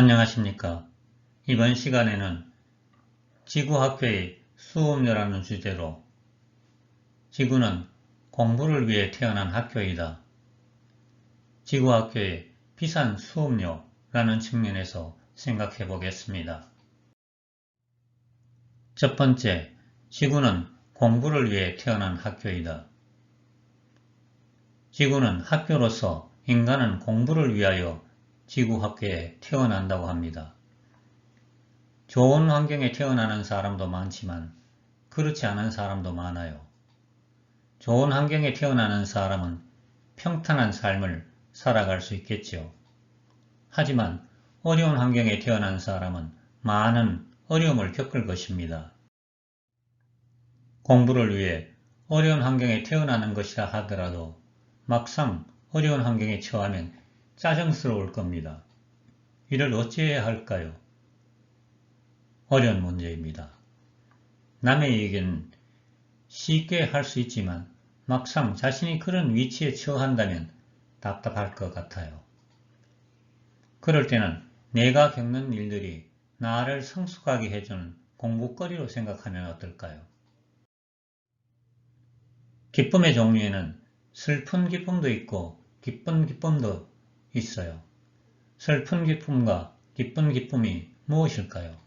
안녕하십니까. 이번 시간에는 지구학회의 수업료라는 주제로 지구는 공부를 위해 태어난 학교이다. 지구학교의 비싼 수업료라는 측면에서 생각해 보겠습니다. 첫 번째, 지구는 공부를 위해 태어난 학교이다. 지구는 학교로서 인간은 공부를 위하여 지구학교에 태어난다고 합니다. 좋은 환경에 태어나는 사람도 많지만 그렇지 않은 사람도 많아요. 좋은 환경에 태어나는 사람은 평탄한 삶을 살아갈 수 있겠죠. 하지만 어려운 환경에 태어난 사람은 많은 어려움을 겪을 것입니다. 공부를 위해 어려운 환경에 태어나는 것이라 하더라도 막상 어려운 환경에 처하면 짜증스러울 겁니다. 이를 어찌해야 할까요? 어려운 문제입니다. 남의 얘기는 쉽게 할 수 있지만 막상 자신이 그런 위치에 처한다면 답답할 것 같아요. 그럴 때는 내가 겪는 일들이 나를 성숙하게 해주는 공부거리로 생각하면 어떨까요? 기쁨의 종류에는 슬픈 기쁨도 있고 기쁜 기쁨도 있어요. 슬픈 기쁨과 기쁜 기쁨이 무엇일까요?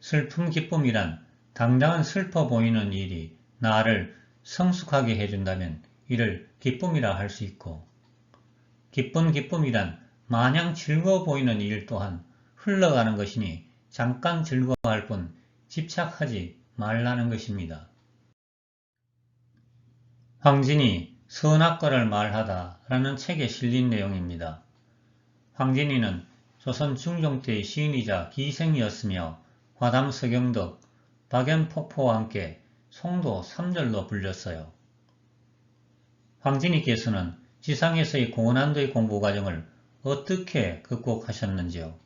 슬픈 기쁨이란 당장은 슬퍼 보이는 일이 나를 성숙하게 해준다면 이를 기쁨이라 할 수 있고 기쁜 기쁨이란 마냥 즐거워 보이는 일 또한 흘러가는 것이니 잠깐 즐거워할 뿐 집착하지 말라는 것입니다. 황진이 선악과를 말하다 라는 책에 실린 내용입니다. 황진이는 조선 중종 때의 시인이자 기생이었으며 화담 서경덕, 박연폭포와 함께 송도 삼절로 불렸어요. 황진이께서는 지상에서의 고난도의 공부 과정을 어떻게 극복하셨는지요?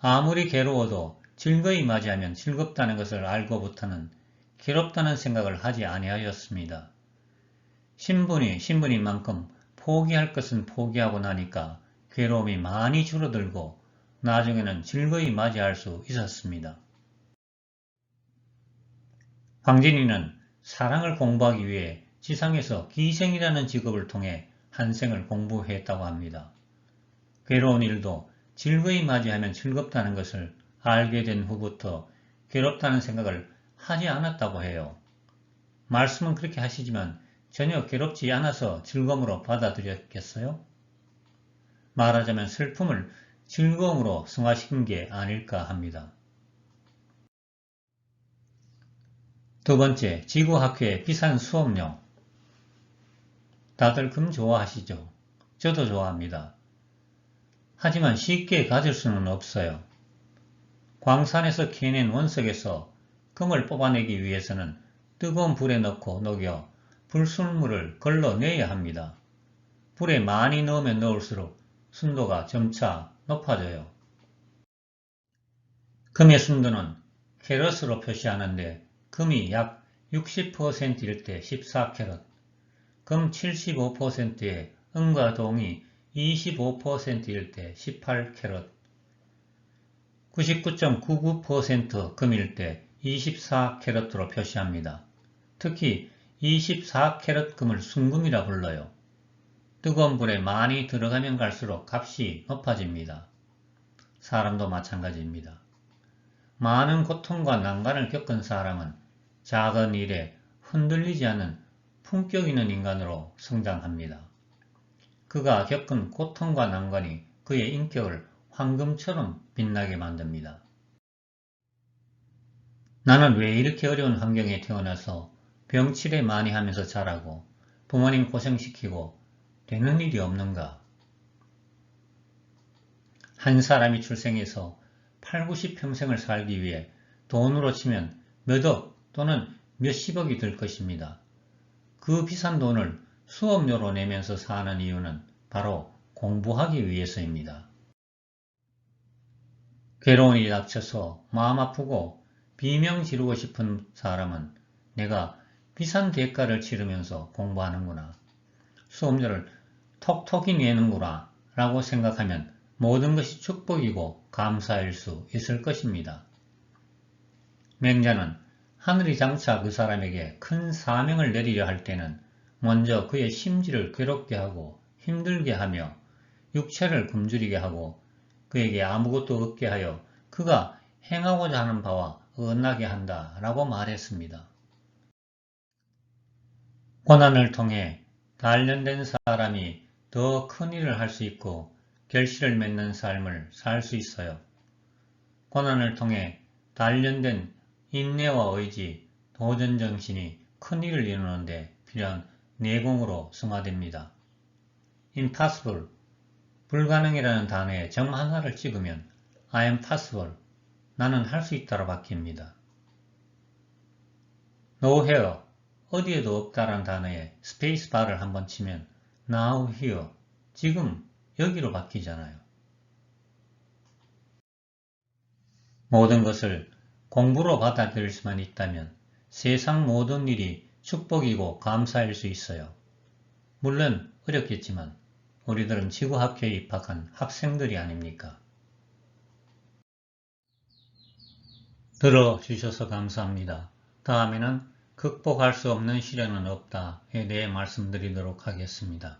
아무리 괴로워도 즐거이 맞이하면 즐겁다는 것을 알고부터는 괴롭다는 생각을 하지 아니하였습니다. 신분이 신분인 만큼 포기할 것은 포기하고 나니까 괴로움이 많이 줄어들고 나중에는 즐거이 맞이할 수 있었습니다. 황진이는 사랑을 공부하기 위해 지상에서 기생이라는 직업을 통해 한생을 공부했다고 합니다. 괴로운 일도 즐거이 맞이하면 즐겁다는 것을 알게 된 후부터 괴롭다는 생각을 하지 않았다고 해요. 말씀은 그렇게 하시지만 전혀 괴롭지 않아서 즐거움으로 받아들였겠어요? 말하자면 슬픔을 즐거움으로 승화시킨 게 아닐까 합니다. 두 번째, 지구학회의 비싼 수업료. 다들 금 좋아하시죠? 저도 좋아합니다. 하지만 쉽게 가질 수는 없어요. 광산에서 캐낸 원석에서 금을 뽑아내기 위해서는 뜨거운 불에 넣고 녹여 불순물을 걸러내야 합니다. 불에 많이 넣으면 넣을수록 순도가 점차 높아져요. 금의 순도는 캐럿으로 표시하는데 금이 약 60%일 때 14캐럿, 금 75%에 은과 동이 25%일 때 18캐럿, 99.99% 금일 때 24캐럿으로 표시합니다. 특히 24캐럿 금을 순금이라 불러요. 뜨거운 불에 많이 들어가면 갈수록 값이 높아집니다. 사람도 마찬가지입니다. 많은 고통과 난관을 겪은 사람은 작은 일에 흔들리지 않는 품격 있는 인간으로 성장합니다. 그가 겪은 고통과 난관이 그의 인격을 황금처럼 빛나게 만듭니다. 나는 왜 이렇게 어려운 환경에 태어나서 병치레 많이 하면서 자라고 부모님 고생시키고 되는 일이 없는가? 한 사람이 출생해서 8, 90평생을 살기 위해 돈으로 치면 몇억 또는 몇십억이 들 것입니다. 그 비싼 돈을 수업료로 내면서 사는 이유는 바로 공부하기 위해서입니다. 괴로운 일이 닥쳐서 마음 아프고 비명 지르고 싶은 사람은 내가 비싼 대가를 치르면서 공부하는구나. 수업료를 톡톡히 내는구나 라고 생각하면 모든 것이 축복이고 감사일 수 있을 것입니다. 맹자는 하늘이 장차 그 사람에게 큰 사명을 내리려 할 때는 먼저 그의 심지를 괴롭게 하고 힘들게 하며 육체를 굶주리게 하고 그에게 아무것도 없게 하여 그가 행하고자 하는 바와 어긋나게 한다 라고 말했습니다. 고난을 통해 단련된 사람이 더 큰 일을 할 수 있고 결실을 맺는 삶을 살 수 있어요. 고난을 통해 단련된 인내와 의지, 도전 정신이 큰 일을 이루는데 필요한 내공으로 승화됩니다. impossible, 불가능이라는 단어에 점 하나를 찍으면 I am possible, 나는 할 수 있다로 바뀝니다. nowhere, 어디에도 없다라는 단어에 스페이스 바를 한번 치면 now here, 지금 여기로 바뀌잖아요. 모든 것을 공부로 받아들일 수만 있다면 세상 모든 일이 축복이고 감사일 수 있어요. 물론 어렵겠지만 우리들은 지구학회에 입학한 학생들이 아닙니까? 들어주셔서 감사합니다. 다음에는 극복할 수 없는 시련은 없다에 대해 말씀드리도록 하겠습니다.